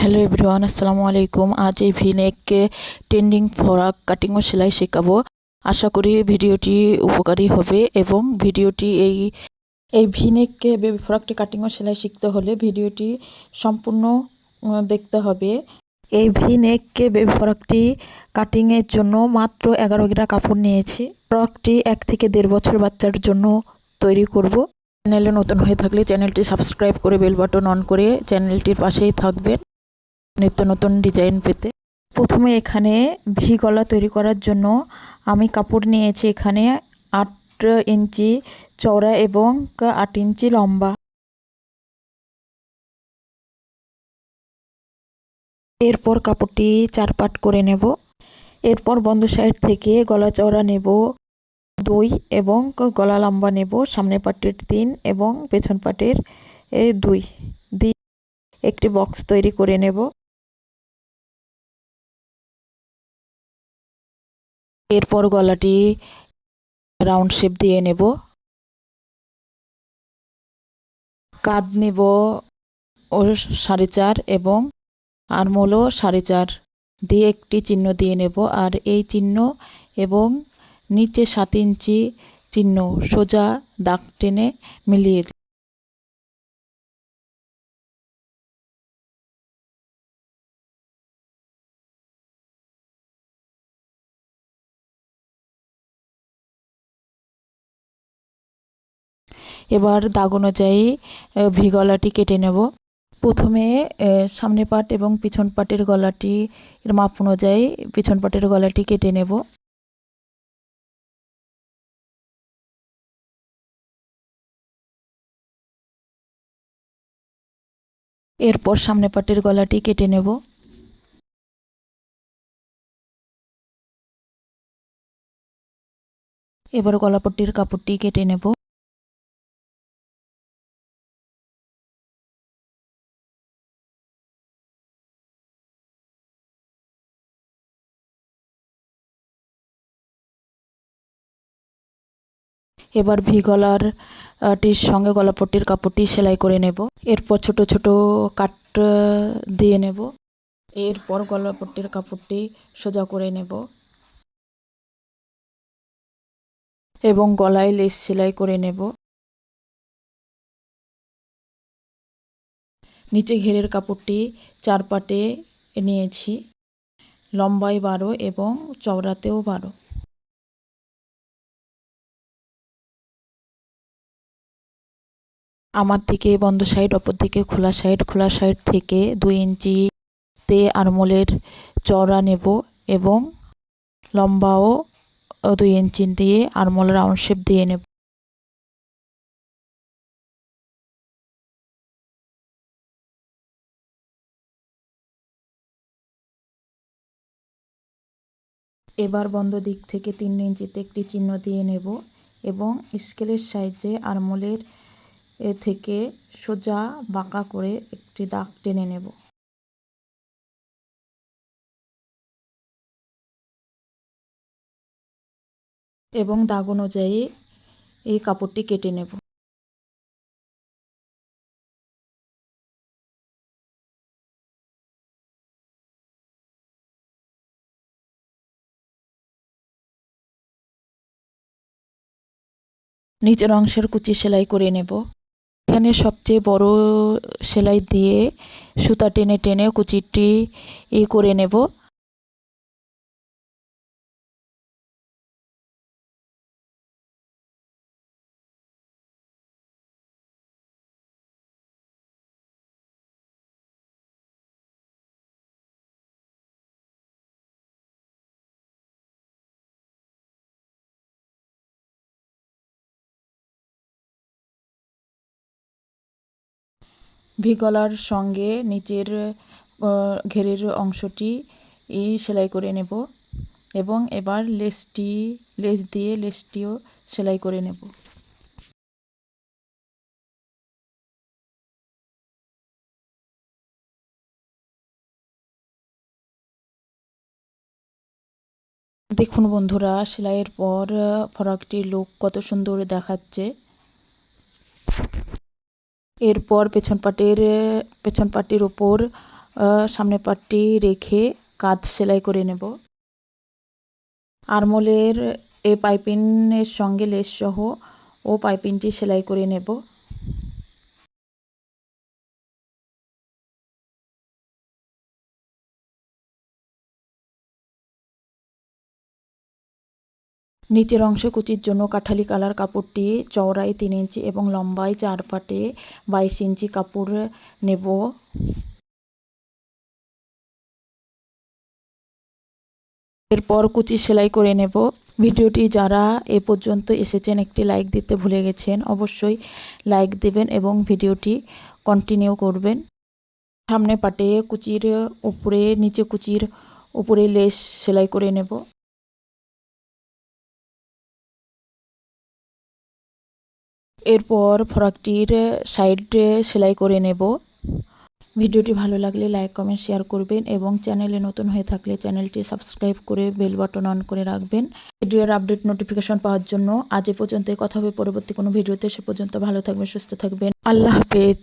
Hello everyone আসসালামু আলাইকুম আজ এই ভিনেককে ট্রেন্ডিং ফরাক কাটিং ও সেলাই শেখাবো। আশা করি ভিডিওটি উপকারী হবে এবং ভিডিওটি এই এই ভিনেককে বেবি ফরাকটি কাটিং ও সেলাই শিখতে হলে ভিডিওটি সম্পূর্ণ দেখতে হবে। এই ভিনেককে বেবি ফরাকটি কাটিংয়ের জন্য মাত্র এগারো গ্রা কাপড় নিয়েছি। ফ্রকটি এক থেকে দেড় বছর বাচ্চার জন্য তৈরি করব। চ্যানেলে নতুন হয়ে থাকলে চ্যানেলটি সাবস্ক্রাইব করে বেল বাটন অন করে চ্যানেলটির পাশেই থাকবেন। নিত্য নতুন ডিজাইন পেতে। প্রথমে এখানে ভি গলা তৈরি করার জন্য আমি কাপড় নিয়েছি এখানে আট ইঞ্চি চওড়া এবং আট ইঞ্চি লম্বা। এরপর কাপড়টি চার পাট করে নেব। এরপর বন্ধ সাইড থেকে গলা চওড়া নেব। দুই এবং গলা লম্বা নেব। সামনে পাটের তিন এবং পেছন পাটের দুই। দিয়ে একটি বক্স তৈরি করে নেব। এরপর গলাটি রাউন্ড শেপ দিয়ে নেব। কাঁধ নেব ও সাড়ে চার এবং আরমোলও সাড়ে চার দিয়ে একটি চিহ্ন দিয়ে নেব। আর এই চিহ্ন এবং নিচে সাত ইঞ্চি চিহ্ন সোজা দাগ টেনে মিলিয়ে এবার দাগ অনুযায়ী ভি গলাটি কেটে নেব। প্রথমে সামনে পাট এবং পিছন পাটের গলাটি, এর মাপ অনুযায়ী পিছন পাটের গলাটি কেটে নেব। এরপর সামনে পাটের গলাটি কেটে নেব। এবার গলাপট্টির কাপড়টি কেটে নেব। এবার ভি গলার টির সঙ্গে গলাপট্টির কাপড়টি সেলাই করে নেব। এরপর ছোট ছোট কাট দিয়ে নেব। এরপর গলাপট্টির কাপড়টি সোজা করে নেব। এবং গলায় লেস সেলাই করে নেব। নিচে ঘেরের কাপড়টি চার পাটে নিয়েছি। লম্বায় বারো এবং চওড়াতেও বারো। আমার দিকে বন্ধ সাইড, অপর দিকে খোলা সাইড। খোলা সাইড থেকে দুই ইঞ্চিতে আরমোলের চওড়া নেব এবং লম্বাও দুই ইঞ্চি দিয়ে আরমোল রাউন্ড শেপ দিয়ে নেব। এবার বন্ধ দিক থেকে তিন ইঞ্চিতে একটি চিহ্ন দিয়ে নেব এবং স্কেলের সাহায্যে আরমোলের এ থেকে সোজা বাঁকা করে একটি দাগ টেনে নেব। এবং দাগ অনুযায়ী এই কাপড়টি কেটে নেব। নিচের অংশের কুচি সেলাই করে নেব। এখানে সবচেয়ে বড় সেলাই দিয়ে সুতা টেনে টেনে কুচিটি করে নেব। ভি গলার সঙ্গে নিচের ঘেরের অংশটি সেলাই করে নেব এবং এবার লেসটি, লেস দিয়ে লেসটিও সেলাই করে নেব। দেখুন বন্ধুরা, সেলাইয়ের পর ফরাকটির লুক কত সুন্দর দেখাচ্ছে। এরপর পেছন পাটের, পেছন পাটির ওপর সামনে পাটটি রেখে কাঁধ সেলাই করে নেব। আরমোলের এ পাইপিনের সঙ্গে লেস সহ ও পাইপিনটি সেলাই করে নেব। নিচের অংশে কুচির জন্য কাঠালি কালার কাপড়টি চওড়ায় তিন ইঞ্চি এবং লম্বায় চার পাটে বাইশ ইঞ্চি কাপড় নেব। এরপর কুচি সেলাই করে নেব। ভিডিওটি যারা এ পর্যন্ত এসেছেন একটি লাইক দিতে ভুলে গেছেন, অবশ্যই লাইক দেবেন এবং ভিডিওটি কন্টিনিউ করবেন। সামনে পাটে কুচির উপরে, নিচে কুচির উপরে লেস সেলাই করে নেব। এরপর ফ্রকটির সাইডে সেলাই করে নেব। ভিডিওটি ভালো লাগলে লাইক, কমেন্ট, শেয়ার করবেন এবং চ্যানেলে নতুন হয়ে থাকলে চ্যানেলটি সাবস্ক্রাইব করে বেল বাটন অন করে রাখবেন। ভিডিওর আপডেট নোটিফিকেশন পাওয়ার জন্য আজ এ পর্যন্ত কথা হবে পরবর্তী কোনো ভিডিওতে। সে পর্যন্ত ভালো থাকবেন, সুস্থ থাকবেন। আল্লাহ হাফেজ।